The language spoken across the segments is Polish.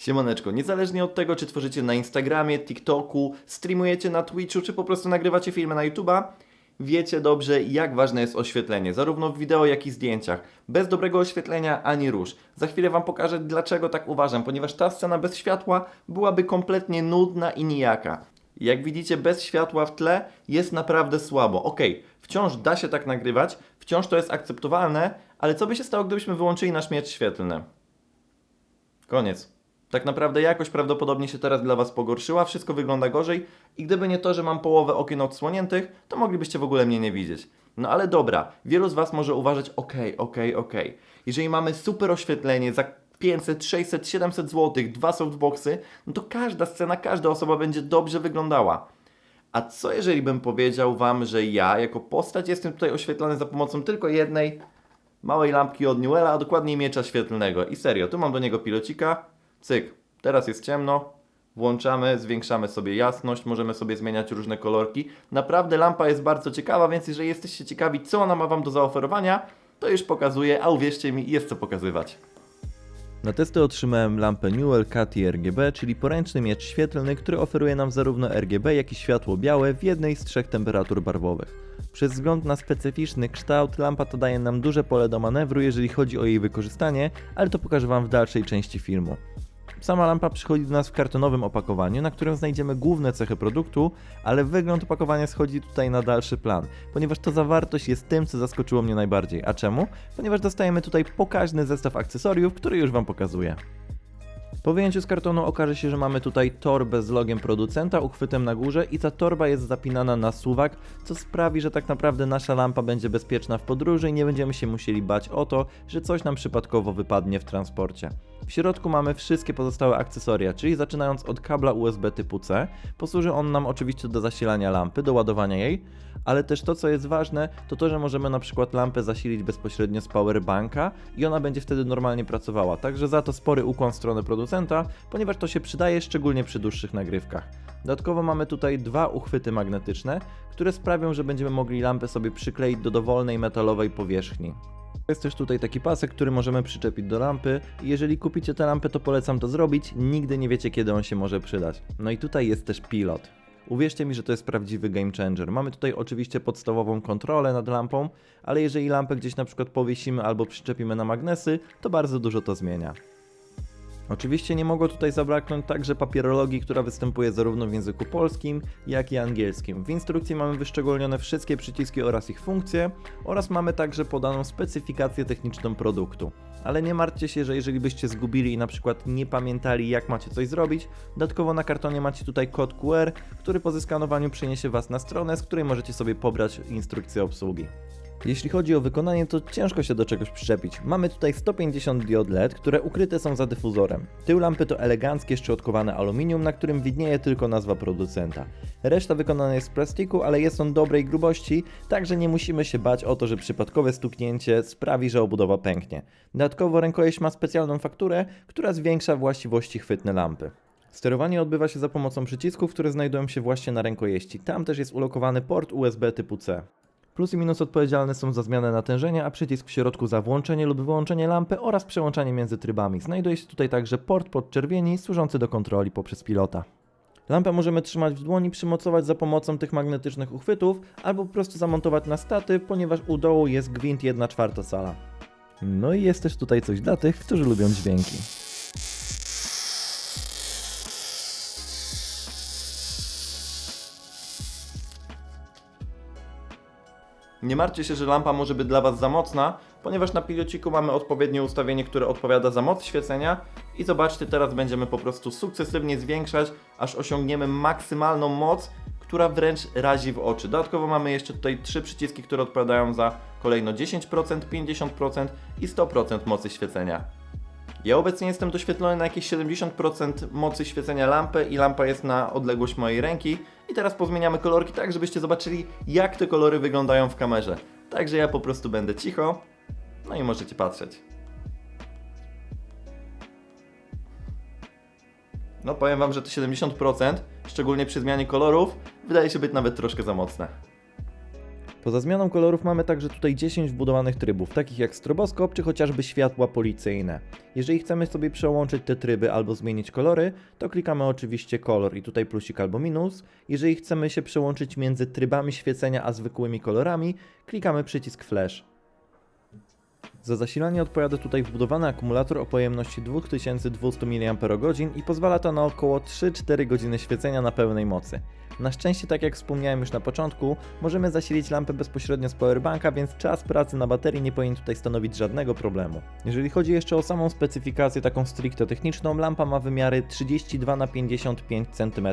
Siemaneczko, niezależnie od tego, czy tworzycie na Instagramie, TikToku, streamujecie na Twitchu, czy po prostu nagrywacie filmy na YouTube'a, wiecie dobrze, jak ważne jest oświetlenie, zarówno w wideo, jak i zdjęciach. Bez dobrego oświetlenia ani róż. Za chwilę Wam pokażę, dlaczego tak uważam, ponieważ ta scena bez światła byłaby kompletnie nudna i nijaka. Jak widzicie, bez światła w tle jest naprawdę słabo. Okej, wciąż da się tak nagrywać, wciąż to jest akceptowalne, ale co by się stało, gdybyśmy wyłączyli nasz miecz świetlny? Koniec. Tak naprawdę jakość prawdopodobnie się teraz dla Was pogorszyła, wszystko wygląda gorzej i gdyby nie to, że mam połowę okien odsłoniętych, to moglibyście w ogóle mnie nie widzieć. No ale dobra, wielu z Was może uważać, okej, okej, okej. Jeżeli mamy super oświetlenie za 500, 600, 700 zł, dwa softboxy, no to każda scena, każda osoba będzie dobrze wyglądała. A co jeżeli bym powiedział Wam, że ja jako postać jestem tutaj oświetlony za pomocą tylko jednej małej lampki od Newella, a dokładniej miecza świetlnego. I serio, tu mam do niego pilocika, cyk, teraz jest ciemno, włączamy, zwiększamy sobie jasność, możemy sobie zmieniać różne kolorki. Naprawdę lampa jest bardzo ciekawa, więc jeżeli jesteście ciekawi, co ona ma Wam do zaoferowania, to już pokazuję, a uwierzcie mi, jest co pokazywać. Na testy otrzymałem lampę Newell Cati RGB, czyli poręczny miecz świetlny, który oferuje nam zarówno RGB, jak i światło białe w jednej z trzech temperatur barwowych. Przez wzgląd na specyficzny kształt, lampa ta daje nam duże pole do manewru, jeżeli chodzi o jej wykorzystanie, ale to pokażę Wam w dalszej części filmu. Sama lampa przychodzi do nas w kartonowym opakowaniu, na którym znajdziemy główne cechy produktu, ale wygląd opakowania schodzi tutaj na dalszy plan, ponieważ to zawartość jest tym, co zaskoczyło mnie najbardziej. A czemu? Ponieważ dostajemy tutaj pokaźny zestaw akcesoriów, który już Wam pokazuję. Po wyjęciu z kartonu okaże się, że mamy tutaj torbę z logiem producenta, uchwytem na górze i ta torba jest zapinana na suwak, co sprawi, że tak naprawdę nasza lampa będzie bezpieczna w podróży i nie będziemy się musieli bać o to, że coś nam przypadkowo wypadnie w transporcie. W środku mamy wszystkie pozostałe akcesoria, czyli zaczynając od kabla USB typu C, posłuży on nam oczywiście do zasilania lampy, do ładowania jej, ale też to co jest ważne, to to, że możemy na przykład lampę zasilić bezpośrednio z powerbanka i ona będzie wtedy normalnie pracowała. Także za to spory ukłon w stronę producenta, ponieważ to się przydaje szczególnie przy dłuższych nagrywkach. Dodatkowo mamy tutaj dwa uchwyty magnetyczne, które sprawią, że będziemy mogli lampę sobie przykleić do dowolnej metalowej powierzchni. Jest też tutaj taki pasek, który możemy przyczepić do lampy jeżeli kupicie tę lampę, to polecam to zrobić, nigdy nie wiecie kiedy on się może przydać. No i tutaj jest też pilot. Uwierzcie mi, że to jest prawdziwy game changer. Mamy tutaj oczywiście podstawową kontrolę nad lampą, ale jeżeli lampę gdzieś na przykład powiesimy albo przyczepimy na magnesy, to bardzo dużo to zmienia. Oczywiście nie mogło tutaj zabraknąć także papierologii, która występuje zarówno w języku polskim, jak i angielskim. W instrukcji mamy wyszczególnione wszystkie przyciski oraz ich funkcje oraz mamy także podaną specyfikację techniczną produktu. Ale nie martwcie się, że jeżeli byście zgubili i na przykład nie pamiętali jak macie coś zrobić, dodatkowo na kartonie macie tutaj kod QR, który po zeskanowaniu przeniesie Was na stronę, z której możecie sobie pobrać instrukcję obsługi. Jeśli chodzi o wykonanie, to ciężko się do czegoś przyczepić. Mamy tutaj 150 diod LED, które ukryte są za dyfuzorem. Tył lampy to eleganckie szczotkowane aluminium, na którym widnieje tylko nazwa producenta. Reszta wykonana jest z plastiku, ale jest on dobrej grubości, także nie musimy się bać o to, że przypadkowe stuknięcie sprawi, że obudowa pęknie. Dodatkowo rękojeść ma specjalną fakturę, która zwiększa właściwości chwytne lampy. Sterowanie odbywa się za pomocą przycisków, które znajdują się właśnie na rękojeści. Tam też jest ulokowany port USB typu C. Plus i minus odpowiedzialne są za zmianę natężenia, a przycisk w środku za włączenie lub wyłączenie lampy oraz przełączanie między trybami. Znajduje się tutaj także port podczerwieni służący do kontroli poprzez pilota. Lampę możemy trzymać w dłoni, przymocować za pomocą tych magnetycznych uchwytów, albo po prostu zamontować na staty, ponieważ u dołu jest gwint 1 czwarta sala. No i jest też tutaj coś dla tych, którzy lubią dźwięki. Nie martwcie się, że lampa może być dla Was za mocna, ponieważ na pilociku mamy odpowiednie ustawienie, które odpowiada za moc świecenia i zobaczcie, teraz będziemy po prostu sukcesywnie zwiększać, aż osiągniemy maksymalną moc, która wręcz razi w oczy. Dodatkowo mamy jeszcze tutaj trzy przyciski, które odpowiadają za kolejno 10%, 50% i 100% mocy świecenia. Ja obecnie jestem doświetlony na jakieś 70% mocy świecenia lampy i lampa jest na odległość mojej ręki. I teraz pozmieniamy kolorki tak, żebyście zobaczyli jak te kolory wyglądają w kamerze. Także ja po prostu będę cicho, no i możecie patrzeć. No powiem Wam, że to 70%, szczególnie przy zmianie kolorów, wydaje się być nawet troszkę za mocne. Poza zmianą kolorów mamy także tutaj 10 wbudowanych trybów, takich jak stroboskop czy chociażby światła policyjne. Jeżeli chcemy sobie przełączyć te tryby albo zmienić kolory, to klikamy oczywiście kolor i tutaj plusik albo minus. Jeżeli chcemy się przełączyć między trybami świecenia a zwykłymi kolorami, klikamy przycisk flash. Za zasilanie odpowiada tutaj wbudowany akumulator o pojemności 2200 mAh i pozwala to na około 3-4 godziny świecenia na pełnej mocy. Na szczęście, tak jak wspomniałem już na początku, możemy zasilić lampę bezpośrednio z powerbanka, więc czas pracy na baterii nie powinien tutaj stanowić żadnego problemu. Jeżeli chodzi jeszcze o samą specyfikację taką stricte techniczną, lampa ma wymiary 32 na 55 cm,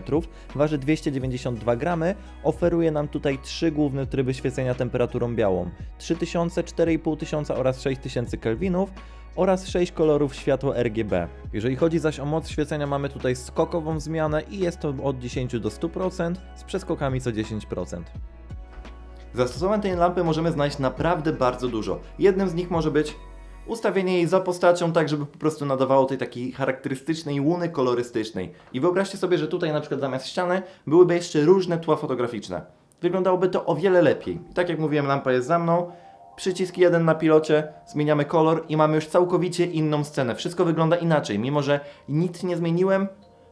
waży 292 gramy, oferuje nam tutaj trzy główne tryby świecenia temperaturą białą: 3000, 4500 oraz 6000 kelwinów oraz 6 kolorów światła RGB. Jeżeli chodzi zaś o moc świecenia, mamy tutaj skokową zmianę i jest to od 10 do 100% z przeskokami co 10%. Zastosowań tej lampy możemy znaleźć naprawdę bardzo dużo. Jednym z nich może być ustawienie jej za postacią tak, żeby po prostu nadawało tej takiej charakterystycznej łuny kolorystycznej. I wyobraźcie sobie, że tutaj na przykład zamiast ściany byłyby jeszcze różne tła fotograficzne. Wyglądałoby to o wiele lepiej. Tak jak mówiłem, lampa jest za mną. Przycisk jeden na pilocie, zmieniamy kolor i mamy już całkowicie inną scenę. Wszystko wygląda inaczej, mimo że nic nie zmieniłem,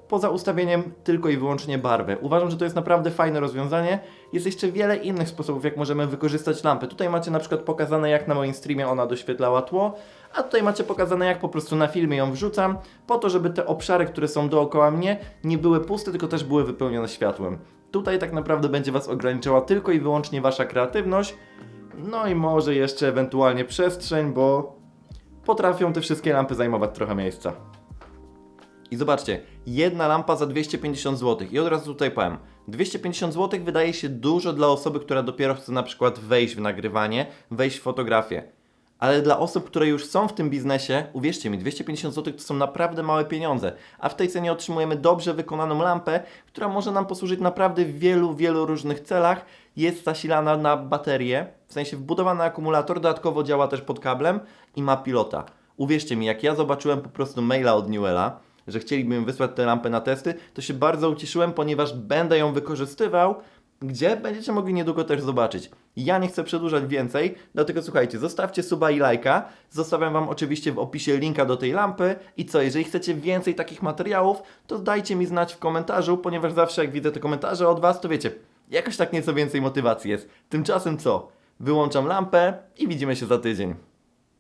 poza ustawieniem tylko i wyłącznie barwy. Uważam, że to jest naprawdę fajne rozwiązanie. Jest jeszcze wiele innych sposobów, jak możemy wykorzystać lampę. Tutaj macie na przykład pokazane, jak na moim streamie ona doświetlała tło, a tutaj macie pokazane, jak po prostu na filmie ją wrzucam, po to, żeby te obszary, które są dookoła mnie, nie były puste, tylko też były wypełnione światłem. Tutaj tak naprawdę będzie Was ograniczała tylko i wyłącznie Wasza kreatywność, no i może jeszcze ewentualnie przestrzeń, bo potrafią te wszystkie lampy zajmować trochę miejsca. I zobaczcie, jedna lampa za 250 zł. I od razu tutaj powiem, 250 zł wydaje się dużo dla osoby, która dopiero chce na przykład wejść w nagrywanie, wejść w fotografię. Ale dla osób, które już są w tym biznesie, uwierzcie mi, 250 zł to są naprawdę małe pieniądze. A w tej cenie otrzymujemy dobrze wykonaną lampę, która może nam posłużyć naprawdę w wielu, wielu różnych celach. Jest zasilana na baterię, w sensie wbudowany akumulator, dodatkowo działa też pod kablem i ma pilota. Uwierzcie mi, jak ja zobaczyłem po prostu maila od Newella, że chcieliby mi wysłać tę lampę na testy, to się bardzo ucieszyłem, ponieważ będę ją wykorzystywał, gdzie będziecie mogli niedługo też zobaczyć. Ja nie chcę przedłużać więcej, dlatego słuchajcie, zostawcie suba i lajka. Zostawiam Wam oczywiście w opisie linka do tej lampy. I co, jeżeli chcecie więcej takich materiałów, to dajcie mi znać w komentarzu, ponieważ zawsze jak widzę te komentarze od Was, to wiecie, jakoś tak nieco więcej motywacji jest. Tymczasem co? Wyłączam lampę i widzimy się za tydzień.